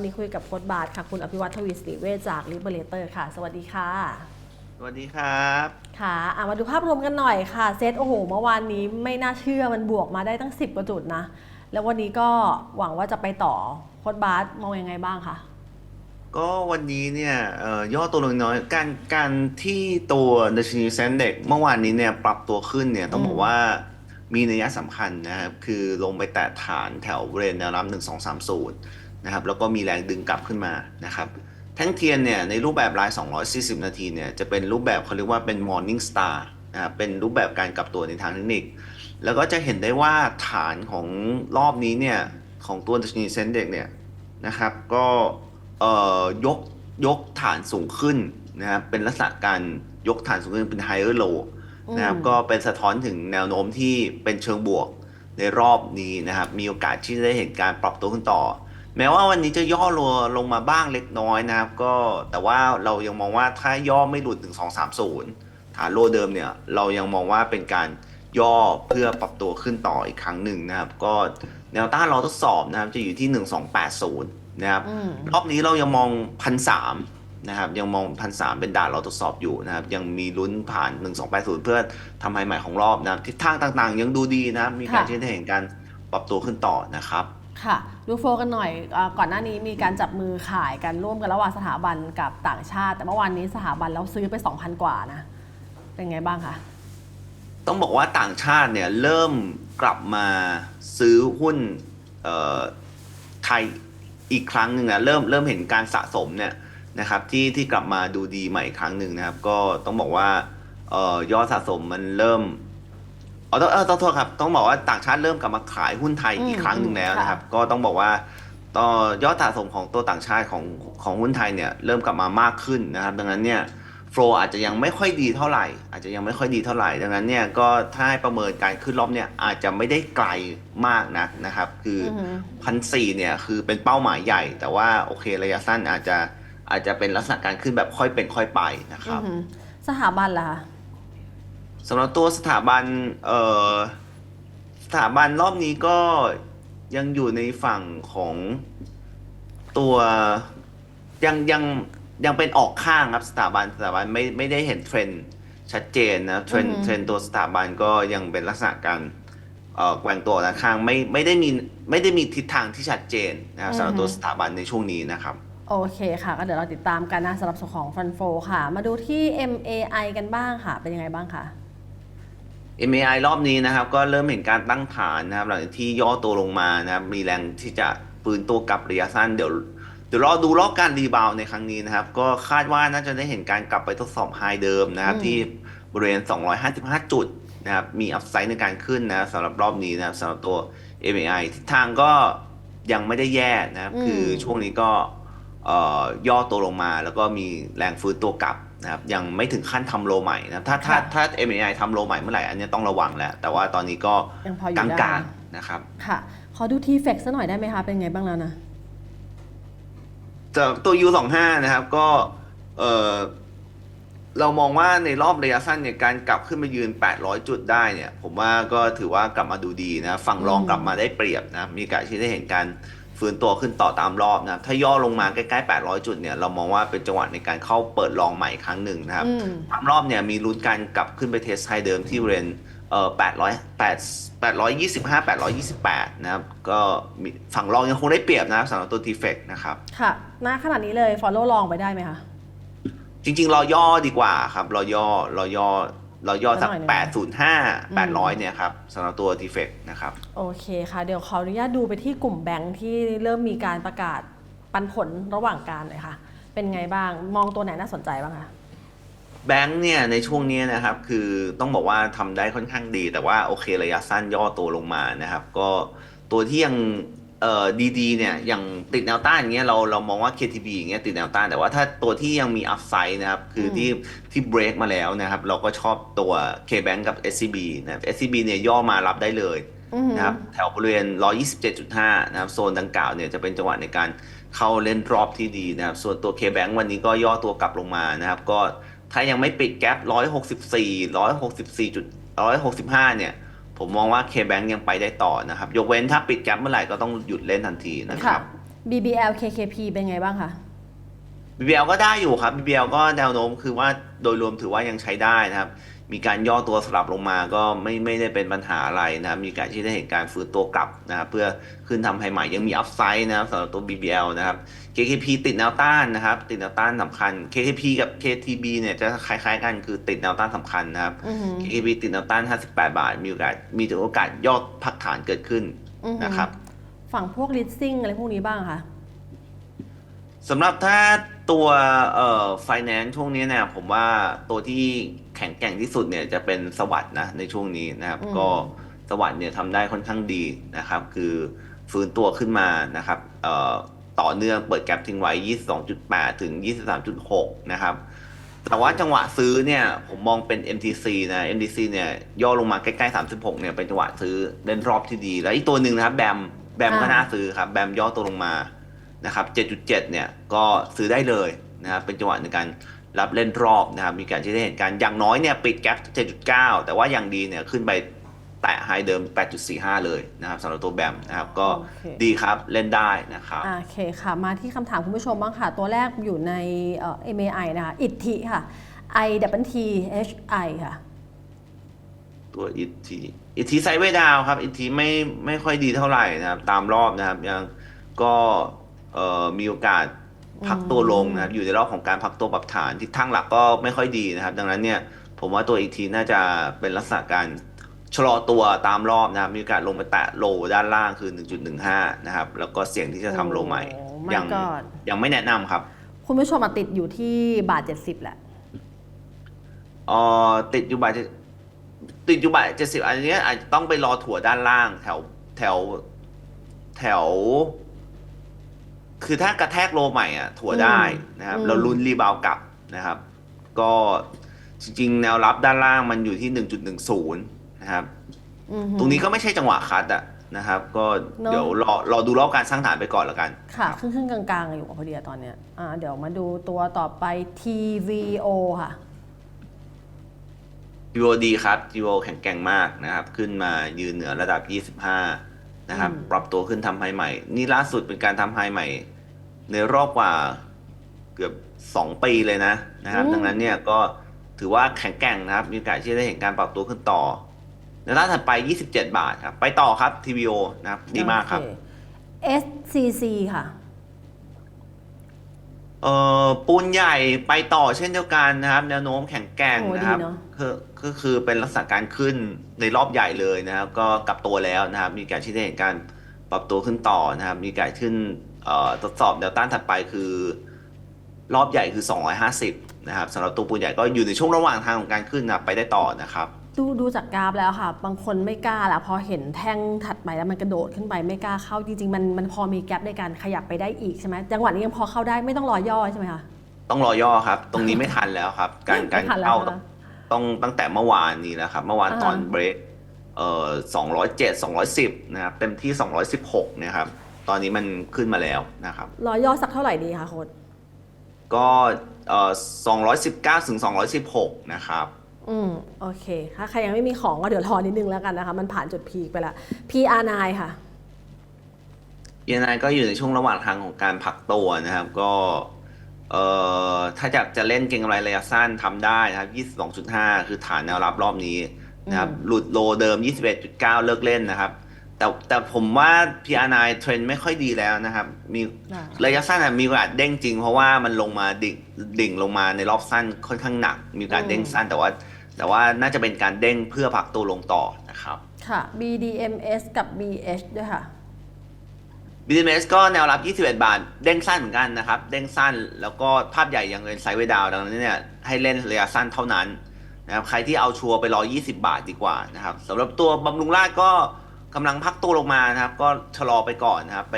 วันนี้คุยกับโค้ชบาทค่ะ คุณอภิวัตทวีสิริเวชจากลิเบเลเตอร์ค่ะ สวัสดีค่ะ สวัสดีครับค่ะอะมาดูภาพรวมกันหน่อยค่ะ เซตโอ้โห เมื่อวานนี้ไม่น่าเชื่อมันบวกมาได้ตั้ง 10 กว่าจุดนะ แล้ววันนี้ก็หวังว่าจะไปต่อโค้ชบาทมองยังไงบ้างคะก็วันนี้เนี่ยเอ่อย่อตัวลงน้อยการการที่ตัวดัชนีเซนเด็กเมื่อวานนี้เนี่ยปรับตัวขึ้นเนี่ยต้องบอกว่ามีนัยสำคัญนะครับ คือลงไปแตะฐานแถวบริเวณแนวรับ 1230 นะครับแล้วก็มีแรงดึงกลับขึ้นมานะครับแท่งเทียนเนี่ยในรูปแบบราย 240 นาทีเนี่ยจะเป็นรูปแบบเขาเรียกว่าเป็น morning star นะครับเป็นรูปแบบการกลับตัวในทางเทคนิค แล้วก็จะเห็นได้ว่าฐานของรอบนี้เนี่ยของตัวดัชนีเซนเด็กเนี่ยนะครับก็เอ่อยกยกฐานสูงขึ้นนะครับเป็นลักษณะการยกฐานสูงขึ้นเป็น higher low นะครับอืมก็เป็นสะท้อนถึงแนวโน้มที่เป็นเชิงบวกในรอบนี้นะครับมีโอกาสที่จะได้เห็นการปรับตัวขึ้นต่อ แม้ว่าวันนี้จะย่อลงลงมาบ้างเล็กน้อยนะครับ ก็แต่ว่าเรายังมองว่าถ้าย่อไม่หลุดถึง230 ฐานโลเดิมเนี่ย เรายังมองว่าเป็นการย่อเพื่อปรับตัวขึ้นต่ออีกครั้งหนึ่งนะครับ ก็แนวต้านเราทดสอบนะครับ จะอยู่ที่ 1280 นะครับอืมรอบนี้เรายังมองพันสามนะครับ ยังมองพันสามเป็นด่านเราทดสอบอยู่นะครับ ยังมีลุ้นผ่าน 1280 เพื่อทำไฮใหม่ของรอบนะครับทิศทางต่างๆ ยังดูดีนะครับมีการค่ะที่จะเห็นการปรับตัวขึ้นต่อนะครับ ค่ะ ดูโฟกันหน่อยอก่อนหน้านี้มีการจับมือขายกันร่วมกันระหว่างสถาบันกับต่างชาติ แต่เมื่อวานนี้สถาบันเราซื้อไป 2,000 กว่านะ เป็นไงบ้างคะต้องบอกว่าต่างชาติเนี่ยเริ่มกลับมาซื้อหุ้นไทยอีกครั้งหนึ่งนะเริ่มเริ่มเห็นการสะสมเนี่ยนะครับที่ที่กลับมาดูดีใหม่อีกครั้งหนึ่งนะครับ ก็ต้องบอกว่าออยอดสะสมมันเริ่ม อ๋อต้องเออต้องโทษครับ ต้องบอกว่าต่างชาติเริ่มกลับมาขายหุ้นไทยอีกครั้งหนึ่งแล้วนะครับ ก็ต้องบอกว่าต่อยอดสะสมของตัวต่างชาติของของหุ้นไทยเนี่ยเริ่มกลับมามากขึ้นนะครับ ดังนั้นเนี่ยโฟลอาจจะยังไม่ค่อยดีเท่าไหร่ อาจจะยังไม่ค่อยดีเท่าไหร่ ดังนั้นเนี่ยก็ถ้าให้ประเมินการขึ้นรอบเนี่ยอาจจะไม่ได้ไกลมากนักนะครับ คือออหือพันสี่เนี่ยคือเป็นเป้าหมายใหญ่ แต่ว่าโอเคระยะสั้นอาจจะอาจจะเป็นลักษณะการขึ้นแบบค่อยเป็นค่อยไปนะครับอือหือสถาบันล่ะคะ สำหรับตัวสถาบันเอ่อสถาบันรอบนี้ก็ยังอยู่ในฝั่งของตัวยังยังยังเป็นออกข้างครับสถาบันสถาบันไม่ไม่ได้เห็นเทรนด์ชัดเจนนะเทรนด์เทรนด์ตัวสถาบันก็ยังเป็นลักษณะการเอ่อแกว่งตัวด้านข้างไม่ไม่ได้มีไม่ได้มีทิศทางที่ชัดเจนนะครับสำหรับตัวสถาบันในช่วงนี้นะครับ โอเคค่ะ ก็เดี๋ยวเราติดตามกันนะสำหรับส่วนของฟันโฟค่ะ มาดูที่ MAI กันบ้างค่ะ เป็นยังไงบ้างคะ MAI รอบนี้นะครับ ก็เริ่มเห็นการตั้งฐานนะครับ หลังจากที่ย่อตัวลงมานะครับ มีแรงที่จะปืนตัวกลับระยะสั้นเดี๋ยวเดี๋ยวรอดูรอบการรีบาวด์ในครั้งนี้นะครับ ก็คาดว่าน่าจะได้เห็นการกลับไปทดสอบไฮเดิมนะครับอืมที่บริเวณ 255 จุดนะครับ มีอัพไซด์ในการขึ้นนะสำหรับรอบนี้นะครับสำหรับตัว MAI ทิศทางก็ยังไม่ได้แย่นะครับ คือช่วงนี้ก็เอ่อ ย่อตัวลงมาแล้วก็มีแรงฟื้นตัวกลับนะครับยังไม่ถึงขั้นทำโลใหม่นะครับถ้าถ้าถ้า MAI ทำโลใหม่เมื่อไหร่อันนี้ต้องระวังแหละแต่ว่าตอนนี้ก็ยังพออยู่กลได้างๆนะครับค่ะขอดูทีเฟกซะหน่อยได้ไหมคะเป็นไงบ้างแล้วนะจากตัว U25 นะครับก็เออเรามองว่าในรอบระยะสั้นเนี่ยการกลับขึ้นมายืน 800 จุดได้เนี่ย ผมว่าก็ถือว่ากลับมาดูดีนะ ฝั่งรองอืมกลับมาได้เปรียบนะ มีโอกาสที่ได้เห็นการ ฟื้นตัวขึ้นต่อตามรอบนะครับถ้าย่อลงมาใกล้ๆ 800 จุดเนี่ยเรามองว่าเป็นจังหวะในการเข้าเปิดลองใหม่อีกครั้งหนึ่งนะครับอืมตามรอบเนี่ยมีลุ้นการกลับขึ้นไปเทสไฮเดิมที่บริเวณเอ่อ800 8 825 828 นะครับ ก็มีฝั่งรองยังคงได้เปรียบนะครับสำหรับตัว t f e c นะครับ ค่ะณขนาดนี้เลย follow ลองไปได้ไหมคะ จริงๆเราย่อดีกว่าครับเราย่อเราย่อ เราย่อสักสักหน่อยหนึ่ง805 800 เนี่ยครับสำหรับตัว t f e c นะครับ โอเคค่ะ เดี๋ยวขออนุญาตดูไปที่กลุ่มแบงค์ที่เริ่มมีการประกาศปันผลระหว่างการหน่อยค่ะ เป็นไงบ้างมองตัวไหนน่าสนใจบ้างคะแบงค์เนี่ยในช่วงนี้นะครับคือต้องบอกว่าทำได้ค่อนข้างดี แต่ว่าโอเคระยะสั้นย่อตัวลงมานะครับ ก็ตัวที่ยัง เอ่อดีๆเนี่ยอย่างติดแนวต้านอย่างเงี้ยเราเรามองว่า KTB อย่างเงี้ยติดแนวต้านแต่ว่าถ้าตัวที่ยังมีอัพไซด์นะครับคืออมที่ที่เบรกมาแล้วนะครับเราก็ชอบตัว KBank กับ SCB นะครับ SCB เนี่ยย่อมารับได้เลยอือหือนะครับแถวบริเวณ 127.5 นะครับโซนดังกล่าวเนี่ยจะเป็นจังหวะในการเข้าเล่นรอบที่ดีนะครับส่วนตัว K-Bank วันนี้ก็ย่อตัวกลับลงมานะครับก็ถ้ายังไม่ปิดแกลบ164 164จุด165 เนี่ย ผมมองว่า K-Bank ยังไปได้ต่อนะครับ ยกเว้นถ้าปิดแกลเมื่อไหร่ก็ต้องหยุดเล่นทันทีนะครับ BBL KKP เป็นไงบ้างคะ BBL ก็ได้อยู่ครับ BBL ก็แนวโน้มคือว่าโดยรวมถือว่ายังใช้ได้นะครับ มีการย่อตัวสลับลงมาก็ไม่ไม่ได้เป็นปัญหาอะไรนะครับ มีการที่ได้เห็นการฟื้นตัวกลับนะครับเพื่อขึ้นทำไฮใหม่ยังมีอัพไซด์นะครับสำหรับตัว BBL นะครับ KKP ติดแนวต้านนะครับ ติดแนวต้านสำคัญ KKP กับ KTB เนี่ยจะคล้ายๆกันคือติดแนวต้านสำคัญนะครับ อือหือ KKP ติดแนวต้าน 58 บาท มีโอกาสมีโอกาสยอดพักฐานเกิดขึ้นอือหือนะครับ ฝั่งพวก leasing อะไรพวกนี้บ้างคะ สำหรับถ้าตัวเอ่อ finance ช่วงนี้เนี่ยผมว่าตัวที่แข็งแกร่งที่สุดเนี่ยจะเป็นสวัสด์นะในช่วงนี้นะครับ อืมก็สวัสด์เนี่ยทำได้ค่อนข้างดีนะครับ คือฟื้นตัวขึ้นมานะครับเอ่อต่อเนื่องเปิดแกลบทิ้งไว้ 22.8 ถึง 23.6 นะครับ แต่ว่าจังหวะซื้อเนี่ยผมมองเป็น MTC นะ MTC เนี่ยย่อลงมาใกล้ๆ 36 เนี่ยเป็นจังหวะซื้อเล่นรอบที่ดี แล้วอีกตัวหนึ่งนะครับแบมแบมก็น่าซื้อครับแบมย่อตัวลงมา นะครับ 7.7 เนี่ยก็ซื้อได้เลยนะครับเป็นจังหวะในการรับเล่นรอบนะครับ มีการที่ได้เห็นการอย่างน้อยเนี่ยปิดแกลบ7.9 แต่ว่าอย่างดีเนี่ยขึ้นไปแตะไฮเดิม 8.45 เลยนะครับสำหรับตัวแบมนะครับ ก็โอเคดีครับเล่นได้นะครับอ่าโอเคค่ะ มาที่คำถามคุณผู้ชมบ้างค่ะ ตัวแรกอยู่ในเอ่อ MAI นะคะอิทธิค่ะ I W T H I ค่ะ ตัวอีทีอีทีไซด์เวย์ดาวครับอีทีไม่ไม่ค่อยดีเท่าไหร่นะครับ ตามรอบนะครับยังก็เอ่อ มีโอกาสพักตัวลงนะครับอยู่ในรอบของการพักตัวปรับฐานทิศทางหลักก็ไม่ค่อยดีนะครับ ดังนั้นเนี่ยผมว่าตัวอีทีน่าจะเป็นลักษณะการชะลอตัวตามรอบนะครับมีโอกาสลงไปแตะโลด้านล่างคือ 1.15 นะครับ แล้วก็เสี่ยงที่จะทำโลใหม่โอ้ my ยัง god ยังไม่แนะนำครับ คุณผู้ชมมาติดอยู่ที่บาท 70 แหละเอ่อติดอยู่บาทติดอยู่บาทเจ็ดสิบอันเนี้ยอาจจะต้องไปรอถั่วด้านล่างแถวแถวแถว คือถ้ากระแทกโลใหม่อะถั่วได้นะครับอืมแล้วลุ้นรีบาวกลับนะครับ ก็จริงๆ แนวรับด้านล่างมันอยู่ที่หนึ่งจุดหนึ่งศูนย์นะครับอือหือตรงนี้ก็ไม่ใช่จังหวะคัดอะนะครับ ก็เนอะเดี๋ยวรอรอดูรอบการสร้างฐานไปก่อนแล้วกัน ค่ะครึ่งครึ่งๆกลางๆ อยู่พอดีอะตอนเนี้ยอ่าเดี๋ยวมาดูตัวต่อไป TVO ค่ะ g ีโดีครับ g ีโแข็งแกร่งมากนะครับ ขึ้นมายืนเหนือระดับ 25 นะครับอืมปรับตัวขึ้นทำไฮใหม่ นี่ล่าสุดเป็นการทำไฮใหม่ ในรอบกว่าเกือบ 2 ปีเลยนะนะครับ ดังนั้นเนี่ยก็ถือว่าแข็งแกร่งนะครับ มีโอกาสที่จะได้เห็นการปรับตัวขึ้นต่อ ในด้านถัดไป 27 บาทครับ ไปต่อครับ TVO นะครับ ดีมากครับโอเ SCC ค่ะเอ่อปูนใหญ่ไปต่อเช่นเดียวกันนะครับ แนวโน้มแข็งแกร่งโอ้นะครับดีเนอะคือก็คือเป็นลักษณะการขึ้นในรอบใหญ่เลยนะครับ ก็กลับตัวแล้วนะครับ มีการที่ได้เห็นการปรับตัวขึ้นต่อนะครับ มีการขึ้นเอ่อ ทดสอบแนวต้านถัดไปคือรอบใหญ่คือ 250 นะครับสำหรับตัวปูนใหญ่ก็อยู่ในช่วงระหว่างทางของการขึ้นนะครับไปได้ต่อนะครับ ดูดูจากกราฟแล้วค่ะ บางคนไม่กล้าละพอเห็นแท่งถัดไปแล้วมันกระโดดขึ้นไปไม่กล้าเข้าจริงๆ มันมันพอมีแกลบในการขยับไปได้อีกใช่ไหมจังหวะนี้ยังพอเข้าได้ไม่ต้องรอย่อใช่ไหมคะต้องรอย่อครับ ตรงนี้ไม่ทันแล้วครับ การการไม่ทันแล้วเข้านะคะต้องตั้งแต่เมื่อวานนี้แล้วครับ เมื่อวานอ่าตอนเบรกเอ่อ207 210นะครับเต็มที่216นะครับ ตอนนี้มันขึ้นมาแล้วนะครับรอย่อสักเท่าไหร่ดีคะโค้ดก็เอ่อ219ถึง216 นะครับ อืมโอเค ถ้าใครยังไม่มีของก็เดี๋ยวรอนิดนึงแล้วกันนะคะ มันผ่านจุดพีคไปแล้ว PR9 ค่ะ ENI ก็อยู่ในช่วงระหว่างทางของการพักตัวนะครับ ก็เอ่อถ้าอยากจะเล่นเก็งกำไรระยะสั้นทำได้นะครับ 22.5 คือฐานแนวรับรอบนี้นะครับอืมหลุดโลเดิม 21.9 เลิกเล่นนะครับ แต่แต่ผมว่า PR9 เทรนด์ไม่ค่อยดีแล้วนะครับ มีอ่าระยะสั้นอะมีโอกาสเด้งจริง เพราะว่ามันลงมาดิ่งดิ่งลงมาในรอบสั้นค่อนข้างหนัก มีโอกาสเด้งสั้นแต่ว่า แต่ว่าน่าจะเป็นการเด้งเพื่อพักตัวลงต่อนะครับ ค่ะ BDMs กับ BH ด้วยค่ะ BDMs ก็แนวรับ 21 บาท เด้งสั้นเหมือนกันนะครับ เด้งสั้นแล้วก็ภาพใหญ่ยังเป็นไซด์เวย์ดาวน์ดังนั้นเนี่ยให้เล่นระยะสั้นเท่านั้นนะครับใครที่เอาชัวร์ไปรอ 20 บาทดีกว่านะครับสำหรับตัวบำรุงราชก็ กำลังพักตัวลงมานะครับ ก็ชะลอไปก่อนนะครับ ไป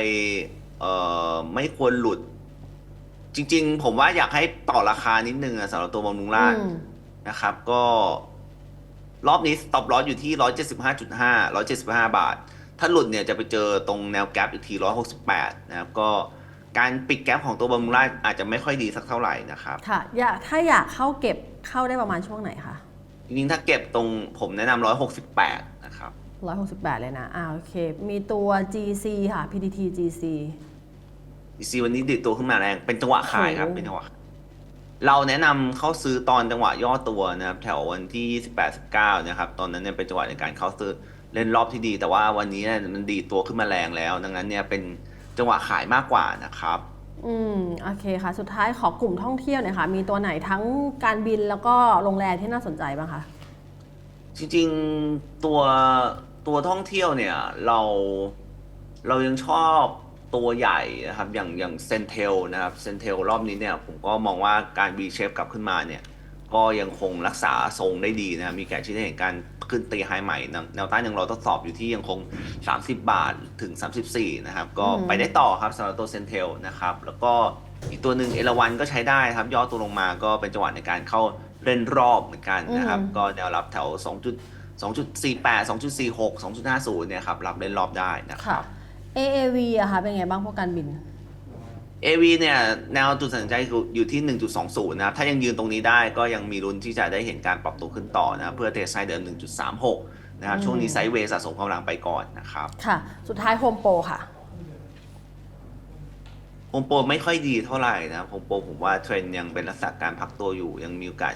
เอ่อไม่ควรหลุด จริง ๆ ผมว่าอยากให้ต่อราคานิดนึงอะสำหรับตัวบำรุงราชอืมนะครับ ก็ รอบนี้ stop loss อยู่ที่ 175.5 175 บาท ถ้าหลุดเนี่ยจะไปเจอตรงแนวแกปอีกที 168 นะครับ ก็การปิดแกปของตัวบำรุงราชอาจจะไม่ค่อยดีสักเท่าไหร่นะครับ ค่ะอยากถ้าอยากเข้าเก็บเข้าได้ประมาณช่วงไหนคะ จริงๆถ้าเก็บตรงผมแนะนำ 168 นะครับ 168 เลยนะอ่าโอเค มีตัว GC ค่ะ PTT GC EC วันนี้ดิดตัวขึ้นมาแรงเป็นจังหวะขายครับโอ้โหเป็นจังหวะเราแนะนำเข้าซื้อตอนจังหวะย่อตัวนะครับแถววันที่28 19นะครับตอนนั้นเนี่ยเป็นจังหวะในการเข้าซื้อเล่นรอบที่ดี แต่ว่าวันนี้เนี่ยมันดีดตัวขึ้นมาแรงแล้ว ดังนั้นเนี่ยเป็นจังหวะขายมากกว่านะครับ อืม โอเคค่ะ สุดท้ายขอกลุ่มท่องเที่ยวหน่อยค่ะ มีตัวไหนทั้งการบินแล้วก็โรงแรมที่น่าสนใจบ้างคะ จริงๆตัว ตัวท่องเที่ยวเนี่ยเราเรายังชอบตัวใหญ่นะครับอย่างอย่างเซนเทลนะครับเซนเทลรอบนี้เนี่ยผมก็มองว่าการ V shape กลับขึ้นมาเนี่ยก็ยังคงรักษาทรงได้ดีนะครับมีแก่ที่ได้เห็นการขึ้นตีไฮใหม่แนวแนวต้านยังรอทดสอบอยู่ที่ยังคง 30 บาทถึง 34 นะครับ ก็อืมไปได้ต่อครับสำหรับตัวเซนเทลนะครับ แล้วก็อีกตัวหนึ่งเอราวันก็ใช้ได้ครับ ย่อตัวลงมาก็เป็นจังหวะในการเข้าเล่นรอบเหมือนกันนะครับ ก็แนวรับแถว 2 2.48 2.46 2.50 เนี่ยครับ รับเล่นรอบได้นะคค่ะรับ AAV อะคะเป็นไงบ้างพวกการบิน AV เนี่ยแนวจุดสนใจอยู่ที่ 1.20 นะครับ ถ้ายังยืนตรงนี้ได้ก็ยังมีลุ้นที่จะได้เห็นการปรับตัวขึ้นต่อนะครับเพื่อเทสไซด์เดิม 1.36 นะครับ ช่วงนี้ไซด์เวย์สะสมกำลังไปก่อนนะครับ ค่ะ สุดท้ายโฮมโปรค่ะโฮมโปรไม่ค่อยดีเท่าไหร่นะครับโฮมโปรผมว่าเทรนด์ยังเป็นลักษณะการพักตัวอยู่ยังมีโอกาส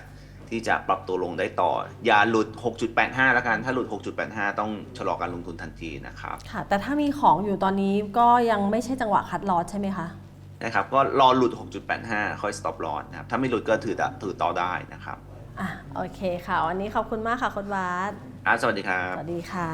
ที่จะปรับตัวลงได้ต่อ อย่าหลุด 6.85 แล้วกัน ถ้าหลุด 6.85 ต้องชะลอการลงทุนทันทีนะครับ ค่ะ แต่ถ้ามีของอยู่ตอนนี้ก็ยังไม่ใช่จังหวะคัดลอสใช่ไหมคะนะครับ ก็รอหลุด 6.85 ค่อย stop loss นะครับ ถ้าไม่หลุดก็ถือถือต่อได้นะครับ อะ โอเคค่ะ วันนี้ขอบคุณมากค่ะคุณบาสอะสวัสดีครับ สวัสดีค่ะ